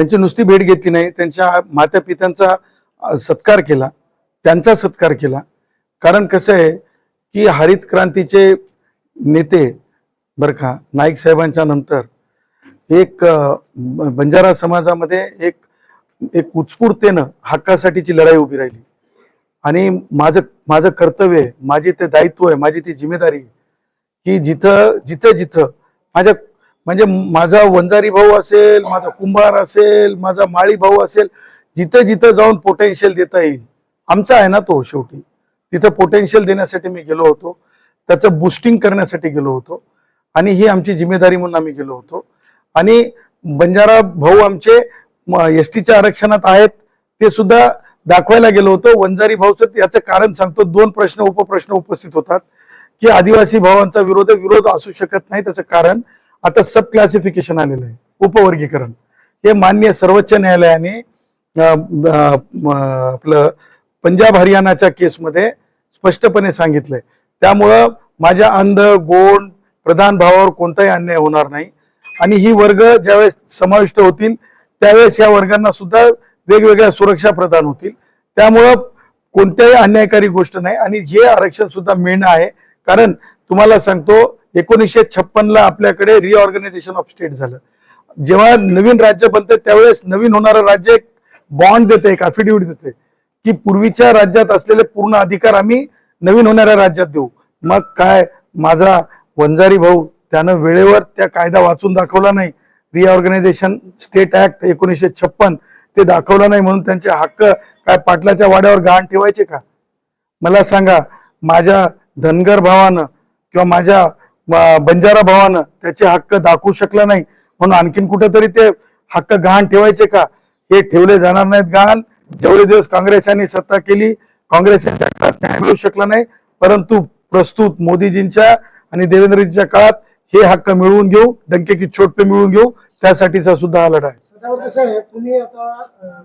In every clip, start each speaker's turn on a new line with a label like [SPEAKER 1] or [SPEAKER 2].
[SPEAKER 1] त्यांची नुसती भेट घेतली नाही त्यांच्या मातापित्यांचा सत्कार केला. त्यांचा सत्कार केला. कारण कसं आहे की हरित क्रांतीचे नेते बरं का नाईक साहेबांच्या नंतर एक बंजारा समाजामध्ये एक एक उत्स्फूर्ततेनं हक्कासाठीची लढाई उभी राहिली. आणि माझं माझं कर्तव्य आहे माझी ते दायित्व आहे माझी ती जिम्मेदारी आहे की जिथं जिथं जिथं माझ्या म्हणजे माझा वंजारी भाऊ असेल माझा कुंभार असेल माझा माळी भाऊ असेल जिथं जिथं जाऊन पोटेन्शियल देता येईल. आमचा आहे ना तो शेवटी. तिथं पोटेन्शियल देण्यासाठी मी गेलो होतो. त्याचं बुस्टिंग करण्यासाठी गेलो होतो. आणि ही आमची जिम्मेदारी म्हणून आम्ही गेलो होतो. आणि बंजारा भाऊ आमचे एस टीच्या आरक्षणात आहेत ते सुद्धा दाखवायला गेलो होतो. वंजारी भाऊचं याचं कारण सांगतो. दोन प्रश्न उपप्रश्न उपस्थित होतात. की आदिवासी भावांचा विरोध विरोध असू शकत नाही त्याचं कारण. आता सब क्लासिफिकेशन आलेलं आहे. उपवर्गीकरण. हे मान्य सर्वोच्च न्यायालयाने आपलं पंजाब हरियाणाच्या केसमध्ये स्पष्टपणे सांगितलंय. त्यामुळं माझ्या अंध गोंड प्रधान भावावर कोणताही अन्याय होणार नाही. आणि ही वर्ग ज्यावेळेस समाविष्ट होतील त्यावेळेस या वर्गांना सुद्धा वेगवेगळ्या सुरक्षा प्रदान होतील. त्यामुळं कोणत्याही अन्यायकारी गोष्ट नाही. आणि हे आरक्षण सुद्धा मिळणं आहे. कारण तुम्हाला सांगतो एकोणीसशे छप्पनला आपल्याकडे रिऑर्गनायझेशन ऑफ स्टेट झालं. जेव्हा नवीन राज्य बनते त्यावेळेस नवीन होणारं राज्य एक बॉन्ड देते एक अफिडेव्हिट देते. की पूर्वीच्या राज्यात असलेले पूर्ण अधिकार आम्ही नवीन होणाऱ्या राज्यात देऊ. मग काय? माझा वंजारी भाऊ त्यानं वेळेवर त्या कायदा वाचून दाखवला नाही. रिऑर्गनायझेशन स्टेट ऍक्ट एकोणीसशे छप्पन ते दाखवलं नाही म्हणून त्यांचे हक्क काय पाटलाच्या वाड्यावर गहाण ठेवायचे का? मला सांगा माझ्या धनगर भावानं किंवा माझ्या बंजारा भावानं त्याचे हक्क दाखवू शकला नाही. म्हणून आणखीन कुठेतरी ते हक्क गहाण ठेवायचे का? हे ठेवले जाणार नाहीत गहाण. जेवढे दिवस काँग्रेसांनी सत्ता केली काँग्रेस यांच्या काळात न्याय मिळू शकला नाही. परंतु प्रस्तुत मोदीजींच्या आणि देवेंद्रजींच्या काळात हे हक्क मिळवून घेऊ डंके की चोट मिळवून घेऊ त्यासाठीचा सुद्धा हा लढा आहे.
[SPEAKER 2] कसं आहे तुम्ही आता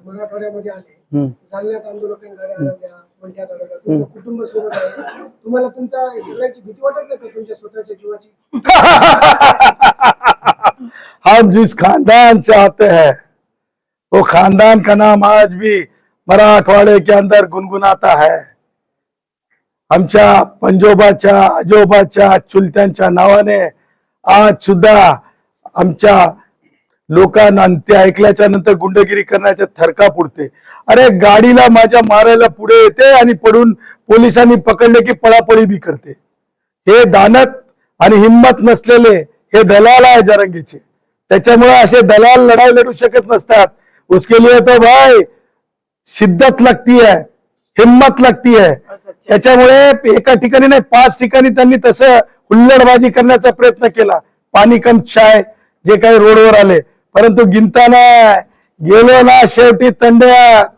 [SPEAKER 2] मराठवाड्यामध्ये आले. जालन्यात आंदोलकांनी गाड्या अडवल्या मंठ्यात अडवल्या तुमचं कुटुंब सोबत आहे. तुम्हाला तुमच्या सगळ्यांची भीती वाटत नाही का तुमच्या स्वतःच्या जीवाची?
[SPEAKER 1] हम जिस खानदान से आते हैं वो खानदान का नाम आज भी मराठवाड़े के अंदर गुनगुनाता है। आमच्या पंजोबाच्या आजोबाच्या चुलत्यांच्या नावाने आज सुद्धा आमच्या लोकांना ते ऐकल्याच्या नंतर गुंडगिरी करण्याच्या थरका पुडते अरे गाडीला माझ्या मारायला पुढे येते आणि पडून पोलिसांनी पकडले की पळापळी बी करते. हे दानत आणि हिंमत नसलेले हे दलाल आहे जरंगीचे. त्याच्यामुळे असे दलाल लढाई लढू शकत नसतात. उसके लिए तो भाई शिद्दत लगती है हिम्मत लगती है त्याच्यामुळे एका ठिकाणी नाही पाच ठिकाणी त्यांनी तसं हुल्लडबाजी करण्याचा प्रयत्न केला. पाणी कम चाय जे काही रोडवर आले. परंतु गिनताना गेलो ना शेवटी तंड्यात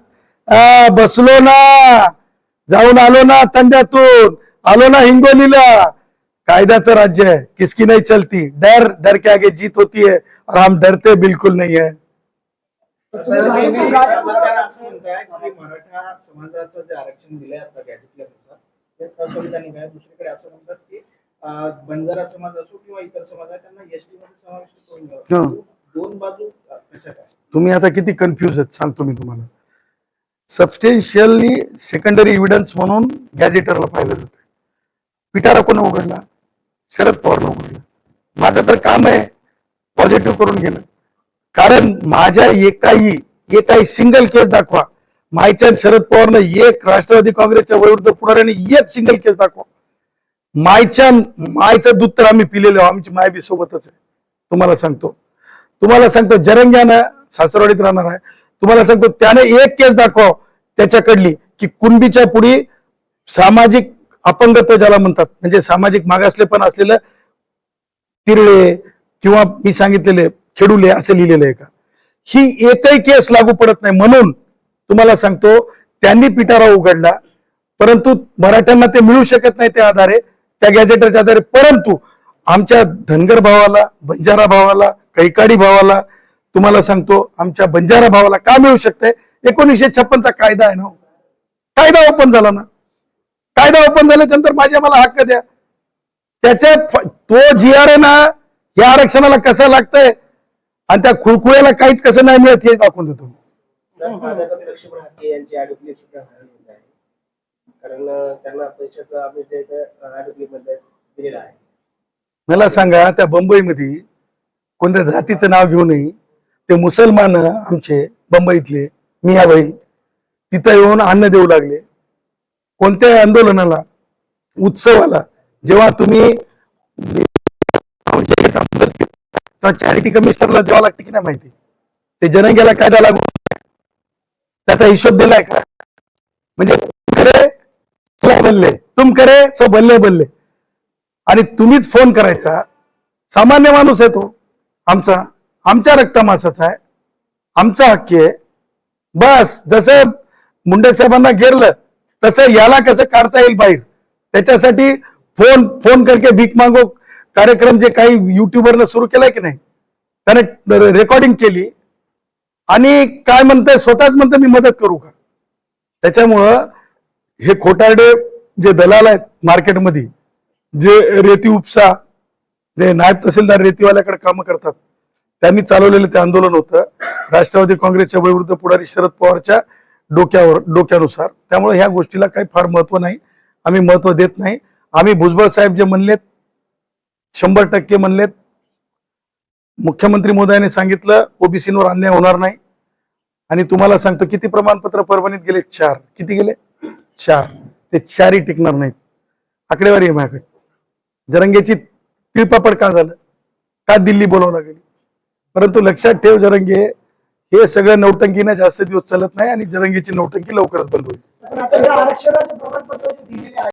[SPEAKER 1] आ, बसलो ना. जाऊन आलो ना तंड्यातून. आलो ना हिंगोलीला. कायद्याचं राज्य है किसकी नहीं चलती. डर डर के आगे जीत होती है और हम डरते बिल्कुल नहीं है.
[SPEAKER 3] आहे. दुसरीकडे असं म्हणतात की बंजारा समाज असो किंवा इतर समाज आहे त्यांना एसटी मध्ये समाविष्ट करून
[SPEAKER 1] हं.
[SPEAKER 3] दोन बाजू कशा काय?
[SPEAKER 1] तुम्ही आता किती कन्फ्युज आहेत सांगतो मी तुम्हाला. सबस्टेन्शियली सेकंडरी एव्हिडन्स म्हणून गॅजेटरला पाहिलं जात. पिटारा कोण उघडला? शरद पवारनं उघडला. माझं तर काम आहे पॉझिटिव्ह करून गेलं कारण माझ्या एकाही एकाही सिंगल केस दाखवा. मायचान शरद पवारनं एक राष्ट्रवादी काँग्रेसच्या विरुद्ध पुढाऱ्याने एक सिंगल केस दाखवा. मायच्या मायचं दूध तर आम्ही पिलेलो आमची माय बी सोबतच आहे. तुम्हाला सांगतो. तुम्हाला सांगतो जरंग्यानं सासरवाडीत राहणार आहे. तुम्हाला सांगतो त्याने एक केस दाखव त्याच्याकडली की कुणबीच्या पुढे सामाजिक अपंगत्व ज्याला म्हणतात म्हणजे सामाजिक मागासले पण असलेलं तिरळे किंवा मी सांगितलेले खेडुले असे लिहिलेले आहे का? ही एकही केस लागू पडत नाही. म्हणून तुम्हाला सांगतो त्यांनी पिटारा उघडला परंतु मराठ्यांना ते मिळू शकत नाही त्या आधारे त्या गॅझेटरच्या आधारे परंतु आमच्या धनगर भावाला बंजारा भावाला कैकाडी भावाला तुम्हाला सांगतो आमच्या बंजारा भावाला का मिळू शकते? एकोणीसशे छप्पनचा कायदा आहे ना हो. कायदा ओपन झाला ना. कायदा ओपन झाल्याच्यानंतर माझ्या मला हक्क द्या. त्याच्यात तो जी आर ना या आरक्षणाला कसा लागतंय? आणि त्या खुळखुळ्याला काहीच कसं नाही मिळत हे दाखवून देतो
[SPEAKER 4] कारण त्यांना पैशाचा आदेशमध्ये दिलेला आहे.
[SPEAKER 1] मला सांगा त्या बंबईमध्ये कोणत्या जातीचं नाव घेऊ नये. ते मुसलमान आमचे बंबईतले मियाबाई तिथं येऊन अन्न देऊ लागले. कोणत्याही आंदोलनाला उत्सवाला जेव्हा तुम्ही तेव्हा चॅरिटी कमिशनरला द्यावं लागते की नाही माहिती? ते जनंग्याला कायदा लागू त्याचा हिशोब दिलाय का? म्हणजे तुम करे सो बल्ले. तुम करे सो बल्ले बल्ले. आणि तुम्हीच फोन करायचा. सामान्य माणूस आहे तो. आमचा आमच्या रक्तमासाचा आहे. आमचा हक्की आहे. बस जसं मुंडे साहेबांना घेरलं तसं याला कसं काढता येईल बाहेर? त्याच्यासाठी फोन फोन करके भीक मागो. कार्यक्रम जे काही युट्यूबरनं सुरू केलाय की नाही त्याने रेकॉर्डिंग केली. आणि काय म्हणतंय स्वतःच म्हणतं मी मदत करू का? त्याच्यामुळं हे खोटारडे जे दलाल आहेत मार्केटमध्ये जे रेती उपसा जे नायब तहसीलदार रेतीवाल्याकडे कामं करतात त्यांनी चालवलेलं ते आंदोलन होतं. राष्ट्रवादी काँग्रेसच्या विरुद्ध पुढारी शरद पवारच्या डोक्यावर डोक्यानुसार. त्यामुळे ह्या गोष्टीला काही फार महत्त्व नाही. आम्ही महत्त्व देत नाही. आम्ही भुजबळ साहेब जे म्हणलेत शंभर टक्के म्हणलेत मुख्यमंत्री मोदयाने सांगितलं ओबीसीवर अन्याय होणार नाही. आणि तुम्हाला सांगतो किती प्रमाणपत्र परभणीत गेले? चार. किती गेले? चार. ते चारही टिकणार नाहीत. आकडेवारी आहे माझ्याकडे. जरंगेची तिळपापड का झालं? का दिल्ली बोलावं लागेल परंतु लक्षात ठेव जरंगे हे सगळं नौटंकीनं जास्त दिवस चालत नाही आणि जरंगीची नौटंकी लवकरच बंद होईल.